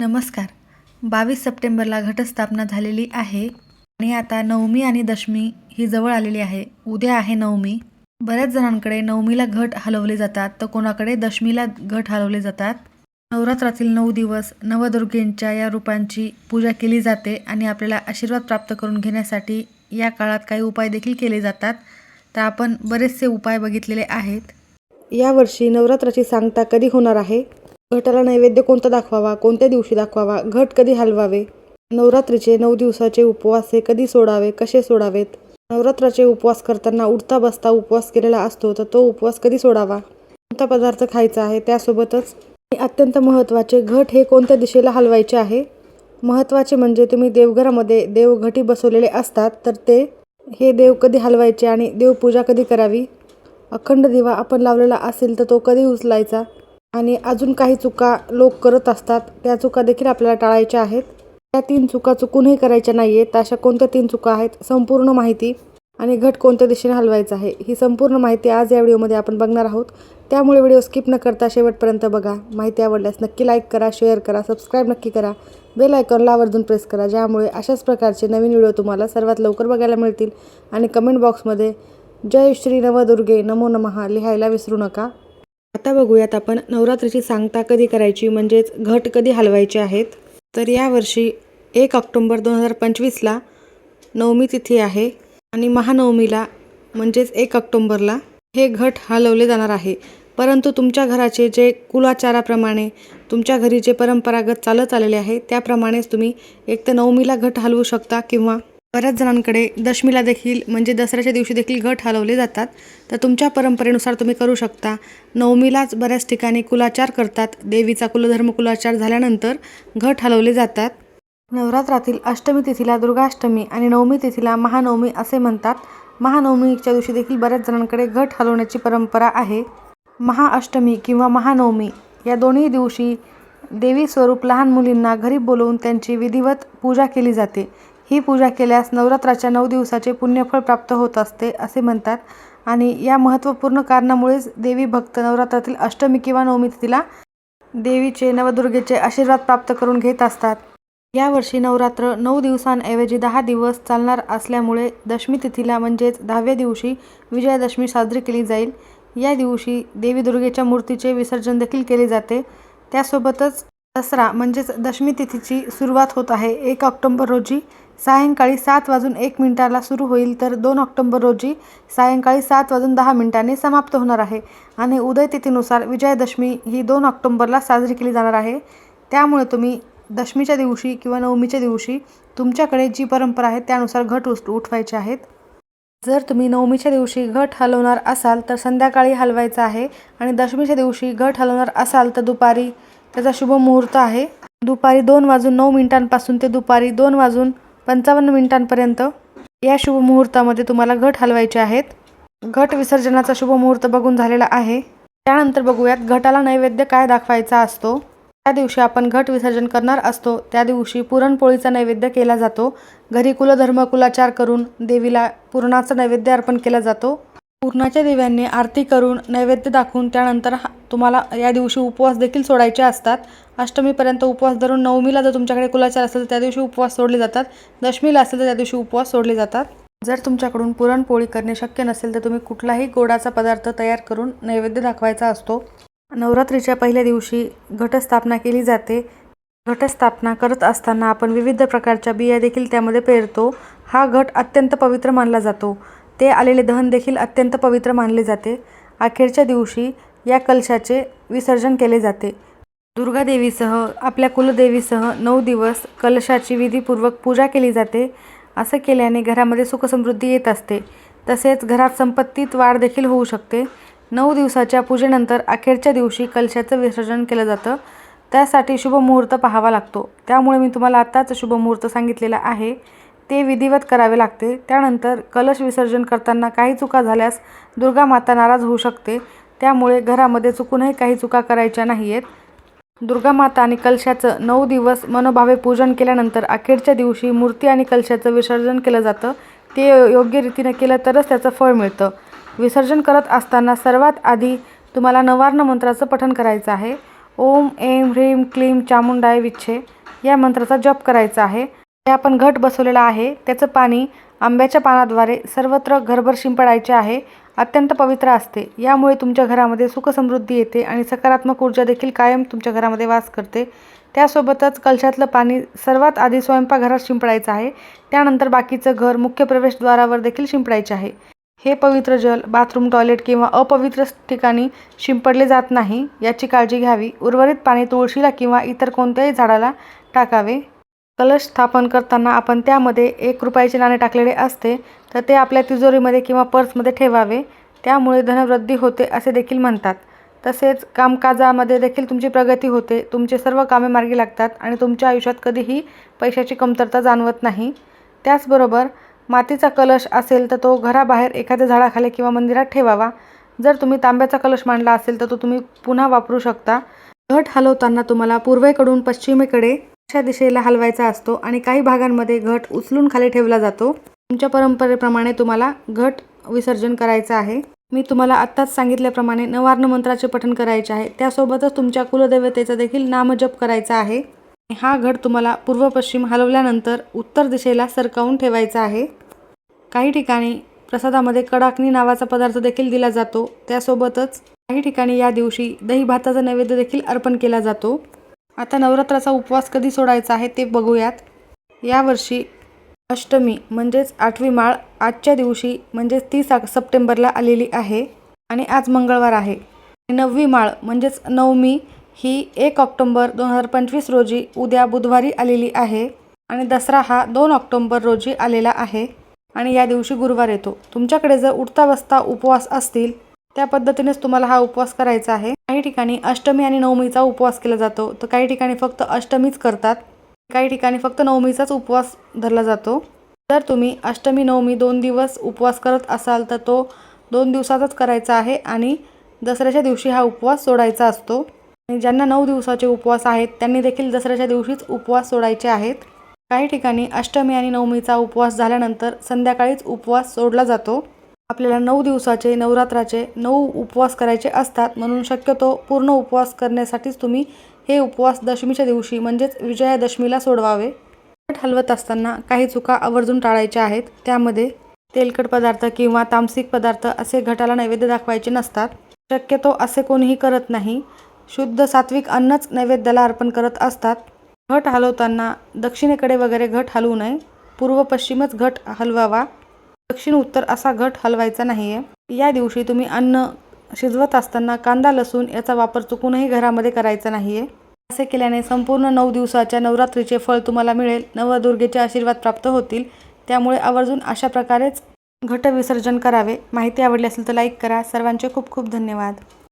नमस्कार. बावीस सप्टेंबरला घटस्थापना झालेली आहे आणि आता नवमी आणि दशमी ही जवळ आलेली आहे. उद्या आहे नवमी. बऱ्याच जणांकडे नवमीला घट हलवले जातात तर कोणाकडे दशमीला घट हलवले जातात? नवरात्रातील नऊ दिवस नवदुर्गेंच्या या रूपांची पूजा केली जाते आणि आपल्याला आशीर्वाद प्राप्त करून घेण्यासाठी या काळात काही उपाय देखील केले जातात. तर आपण बरेचसे उपाय बघितलेले आहेत. यावर्षी नवरात्राची सांगता कधी होणार आहे? घटाला नैवेद्य कोणता दाखवावा कोणत्या दिवशी दाखवावा घट कधी हलवावे? नवरात्रीचे नऊ दिवसाचे उपवास हे कधी सोडावे कसे सोडावेत? नवरात्राचे उपवास करताना उठता बसता उपवास केलेला असतो तर तो उपवास कधी सोडावा? कोणता पदार्थ खायचा आहे त्यासोबतच? अत्यंत महत्त्वाचे घट हे कोणत्या दिशेला हलवायचे आहे? महत्त्वाचे म्हणजे तुम्ही देवघरामध्ये देवघटी बसवलेले असतात तर ते हे देव कधी हलवायचे आणि देवपूजा कधी करावी? अखंड दिवा आपण लावलेला असेल तर तो कधी उचलायचा? आणि अजून काही चुका लोक करत असतात त्या चुका देखील आपल्याला टाळायच्या आहेत. त्या तीन चुका चुकूनही करायच्या नाही आहेत अशा कोणत्या तीन चुका आहेत संपूर्ण माहिती आणि घट कोणत्या दिशेने हलवायचा आहे ही संपूर्ण माहिती आज या व्हिडिओमध्ये आपण बघणार आहोत. त्यामुळे व्हिडिओ स्किप न करता शेवटपर्यंत बघा. माहिती आवडल्यास नक्की लाईक करा शेअर करा सबस्क्राईब नक्की करा. बेल आयकॉनला आवर्जून प्रेस करा ज्यामुळे अशाच प्रकारचे नवीन व्हिडिओ तुम्हाला सर्वात लवकर बघायला मिळतील. आणि कमेंट बॉक्समध्ये जय श्री नवदुर्गे नमो नमः लिहायला विसरू नका. आता बघूयात आपण नवरात्रीची सांगता कधी करायची म्हणजेच घट कधी हलवायचे आहेत? तर यावर्षी एक ऑक्टोंबर दोन हजार पंचवीसला नवमी तिथी आहे आणि महानवमीला म्हणजेच एक ऑक्टोंबरला हे घट हलवले जाणार आहे. परंतु तुमच्या घराचे जे कुलाचाराप्रमाणे तुमच्या घरी जे परंपरागत चालत आलेले आहे त्याप्रमाणेच तुम्ही एक तर नवमीला घट हलवू शकता किंवा बऱ्याच जणांकडे दशमीला देखील म्हणजे दसऱ्याच्या दिवशी देखील घट हलवले जातात. तर तुमच्या परंपरेनुसार तुम्ही करू शकता. नवमीलाच बऱ्याच ठिकाणी कुलाचार करतात. देवीचा कुलधर्म कुलाचार झाल्यानंतर घट हलवले जातात. नवरात्रातील अष्टमी तिथीला दुर्गाष्टमी आणि नवमी तिथीला महानवमी असे म्हणतात. महानवमीच्या दिवशी देखील बऱ्याच जणांकडे घट हलवण्याची परंपरा आहे. महाअष्टमी किंवा महानवमी या दोन्ही दिवशी देवी स्वरूप लहान मुलींना घरी बोलवून त्यांची विधिवत पूजा केली जाते. ही पूजा केल्यास नवरात्राच्या नऊ दिवसाचे पुण्यफळ प्राप्त होत असते असे म्हणतात. आणि या महत्त्वपूर्ण कारणामुळेच देवी भक्त नवरात्रातील अष्टमी किंवा नवमी तिथीला देवीचे नवदुर्गेचे आशीर्वाद प्राप्त करून घेत असतात. यावर्षी नवरात्र नऊ दिवसांऐवजी दहा दिवस चालणार असल्यामुळे दशमी तिथीला म्हणजेच दहाव्या दिवशी विजयादशमी साजरी केली जाईल. या दिवशी देवी दुर्गेच्या मूर्तीचे विसर्जन देखील केले जाते. त्यासोबतच दसरा म्हणजेच दशमी तिथीची सुरुवात होत आहे. एक ऑक्टोंबर रोजी सायंकाळी सात वाजून एक मिनिटाला सुरू होईल तर दोन ऑक्टोंबर रोजी सायंकाळी सात वाजून दहा मिनिटांनी समाप्त होणार आहे. आणि उदयतिथीनुसार विजयादशमी ही दोन ऑक्टोंबरला साजरी केली जाणार आहे. त्यामुळे तुम्ही दशमीच्या दिवशी किंवा नवमीच्या दिवशी तुमच्याकडे जी परंपरा आहे त्यानुसार घट उठ उठवायचे आहेत. जर तुम्ही नवमीच्या दिवशी घट हलवणार असाल तर संध्याकाळी हलवायचा आहे आणि दशमीच्या दिवशी घट हलवणार असाल तर दुपारी त्याचा शुभ मुहूर्त आहे. दुपारी दोन वाजून नऊ मिनिटांपासून ते दुपारी दोन वाजून पंचावन्न मिनिटांपर्यंत या शुभ मुहूर्तामध्ये तुम्हाला घट हलवायचे आहेत. घट विसर्जनाचा शुभ मुहूर्त बघून झालेला आहे. त्यानंतर बघूयात घटाला नैवेद्य काय दाखवायचा असतो. त्या दिवशी आपण घट विसर्जन करणार असतो त्या दिवशी पुरणपोळीचा नैवेद्य केला जातो. घरी कुलधर्म कुलाचार करून देवीला पुरणाचा नैवेद्य अर्पण केला जातो. पूर्णाच्या दिव्यांनी आरती करून नैवेद्य दाखवून त्यानंतर हा- तुम्हाला या दिवशी उपवास देखील सोडायचे असतात. अष्टमीपर्यंत उपवास धरून नवमीला जर तुमच्याकडे कुलाचार असेल तर त्या दिवशी उपवास सोडले जातात. दशमीला असेल तर त्या दिवशी उपवास सोडले जातात. जर तुमच्याकडून पुरणपोळी करणे शक्य नसेल तर तुम्ही कुठलाही गोडाचा पदार्थ तयार करून नैवेद्य दाखवायचा असतो. नवरात्रीच्या पहिल्या दिवशी घटस्थापना केली जाते. घटस्थापना करत असताना आपण विविध प्रकारच्या बिया देखील त्यामध्ये पेरतो. हा घट अत्यंत पवित्र मानला जातो. ते आलेले दहन देखील अत्यंत पवित्र मानले जाते. अखेरच्या दिवशी या कलशाचे विसर्जन केले जाते. दुर्गादेवीसह आपल्या कुलदेवीसह नऊ दिवस कलशाची विधीपूर्वक पूजा केली जाते. असं केल्याने घरामध्ये सुखसमृद्धी येत असते. तसेच घरात संपत्तीत वाढ देखील होऊ शकते. नऊ दिवसाच्या पूजेनंतर अखेरच्या दिवशी कलशाचं विसर्जन केलं जातं. त्यासाठी शुभ मुहूर्त पाहावा लागतो. त्यामुळे मी तुम्हाला आत्ताच शुभमुहूर्त सांगितलेलं सांगितलेला आहे. ते विधिवत करावे लागते. त्यानंतर कलश विसर्जन करताना काही चुका झाल्यास दुर्गा माता नाराज होऊ शकते. त्यामुळे घरामध्ये चुकूनही काही चुका करायच्या नाही आहेत दुर्गा माता आणि कलशाचं नऊ दिवस मनोभावे पूजन केल्यानंतर अखेरच्या दिवशी मूर्ती आणि कलशाचं विसर्जन केलं जातं. ते योग्य रीतीने केलं तरच त्याचं फळ मिळतं. विसर्जन करत असताना सर्वात आधी तुम्हाला नवार्ण मंत्राचं पठण करायचं आहे. ओम एम ह्रीम क्लीम चामुंडाय विच्छे या मंत्राचा जप करायचा आहे. हे आपण घट बसवलेला आहे त्याचं पाणी आंब्याच्या पानाद्वारे सर्वत्र घरभर शिंपडायचे आहे अत्यंत पवित्र असते. यामुळे तुमच्या घरामध्ये सुखसमृद्धी येते आणि सकारात्मक ऊर्जा देखील कायम तुमच्या घरामध्ये वास करते. त्यासोबतच कलशातलं पाणी सर्वात आधी स्वयंपाकघरात शिंपडायचं आहे. त्यानंतर बाकीचं घर मुख्य प्रवेशद्वारावर देखील शिंपडायचे आहे. हे पवित्र जल बाथरूम टॉयलेट किंवा अपवित्र ठिकाणी शिंपडले जात नाही याची काळजी घ्यावी. उर्वरित पाणी तुळशीला किंवा इतर कोणत्याही झाडाला टाकावे. कलश स्थापन करताना आपण त्यामध्ये एक रुपयाचे नाणे टाकलेले असते तर ते आपल्या तिजोरीमध्ये किंवा पर्समध्ये ठेवावे. त्यामुळे धनवृद्धी होते असे देखील म्हणतात. तसेच कामकाजामध्ये देखील तुमची प्रगती होते तुमचे सर्व कामे मार्गी लागतात आणि तुमच्या आयुष्यात कधीही पैशाची कमतरता जाणवत नाही. त्याचबरोबर मातीचा कलश असेल तर तो घराबाहेर एखाद्या झाडाखाली किंवा मंदिरात ठेवावा. जर तुम्ही तांब्याचा कलश मांडला असेल तर तो तुम्ही पुन्हा वापरू शकता. घट हलवताना तुम्हाला पूर्वेकडून पश्चिमेकडे अशा दिशेला हलवायचा असतो आणि काही भागांमध्ये घट उचलून खाली ठेवला जातो. तुमच्या परंपरेप्रमाणे तुम्हाला घट विसर्जन करायचं आहे. मी तुम्हाला आत्ताच सांगितल्याप्रमाणे नवार्ण मंत्राचे पठण करायचे आहे. त्यासोबतच तुमच्या कुलदेवतेचा देखील नामजप करायचा आहे. हा घट तुम्हाला पूर्व पश्चिम हलवल्यानंतर उत्तर दिशेला सरकावून ठेवायचा आहे. काही ठिकाणी प्रसादामध्ये कडाकणी नावाचा पदार्थ देखील दिला जातो. त्यासोबतच काही ठिकाणी या दिवशी दही भाताचा नैवेद्य देखील अर्पण केला जातो. आता नवरात्राचा उपवास कधी सोडायचा आहे ते बघूयात. यावर्षी अष्टमी म्हणजेच आठवी माळ आजच्या दिवशी म्हणजेच तीस सप्टेंबरला आलेली आहे आणि आज मंगळवार आहे. नववी माळ म्हणजेच नवमी ही एक ऑक्टोंबर दोन हजार पंचवीस रोजी उद्या बुधवारी आलेली आहे आणि दसरा हा दोन ऑक्टोंबर रोजी आलेला आहे आणि या दिवशी गुरुवार येतो. तुमच्याकडे जर उठता बसता उपवास असतील त्या पद्धतीनेच तुम्हाला हा उपवास करायचा आहे. काही ठिकाणी अष्टमी आणि नवमीचा उपवास केला जातो. तर काही ठिकाणी फक्त अष्टमीच करतात. काही ठिकाणी फक्त नवमीचाच उपवास धरला जातो. जर तुम्ही अष्टमी नवमी दोन दिवस उपवास करत असाल तर तो दोन दिवसाचाच करायचा आहे आणि दसऱ्याच्या दिवशी हा उपवास सोडायचा असतो. आणि ज्यांना नऊ दिवसाचे उपवास आहेत त्यांनी देखील दसऱ्याच्या दिवशीच उपवास सोडायचे आहेत. काही ठिकाणी अष्टमी आणि नवमीचा उपवास झाल्यानंतर संध्याकाळीच उपवास सोडला जातो. आपल्याला नऊ दिवसाचे नवरात्राचे नऊ उपवास करायचे असतात. म्हणून शक्यतो पूर्ण उपवास करण्यासाठीच तुम्ही हे उपवास दशमीच्या दिवशी म्हणजेच विजयादशमीला सोडवावे. घट हलवत असताना काही चुका आवर्जून टाळायच्या आहेत. त्यामध्ये तेलकट पदार्थ किंवा तामसिक पदार्थ असे घटाला नैवेद्य दाखवायचे नसतात. शक्यतो असे कोणीही करत नाही. शुद्ध सात्विक अन्नच नैवेद्याला अर्पण करत असतात. घट हलवताना दक्षिणेकडे वगैरे घट हलवू नये. पूर्व पश्चिमच घट हलवावा. दक्षिण उत्तर असा घट हलवायचा नाही आहे या दिवशी तुम्ही अन्न शिजवत असताना कांदा लसूण याचा वापर चुकूनही घरामध्ये करायचा नाही आहे असे केल्याने संपूर्ण नऊ दिवसाच्या नवरात्रीचे फळ तुम्हाला मिळेल. नवदुर्गेचे आशीर्वाद प्राप्त होतील. त्यामुळे आवर्जून अशा प्रकारेच घट विसर्जन करावे. माहिती आवडली असेल तर लाईक करा. सर्वांचे खूप खूप धन्यवाद.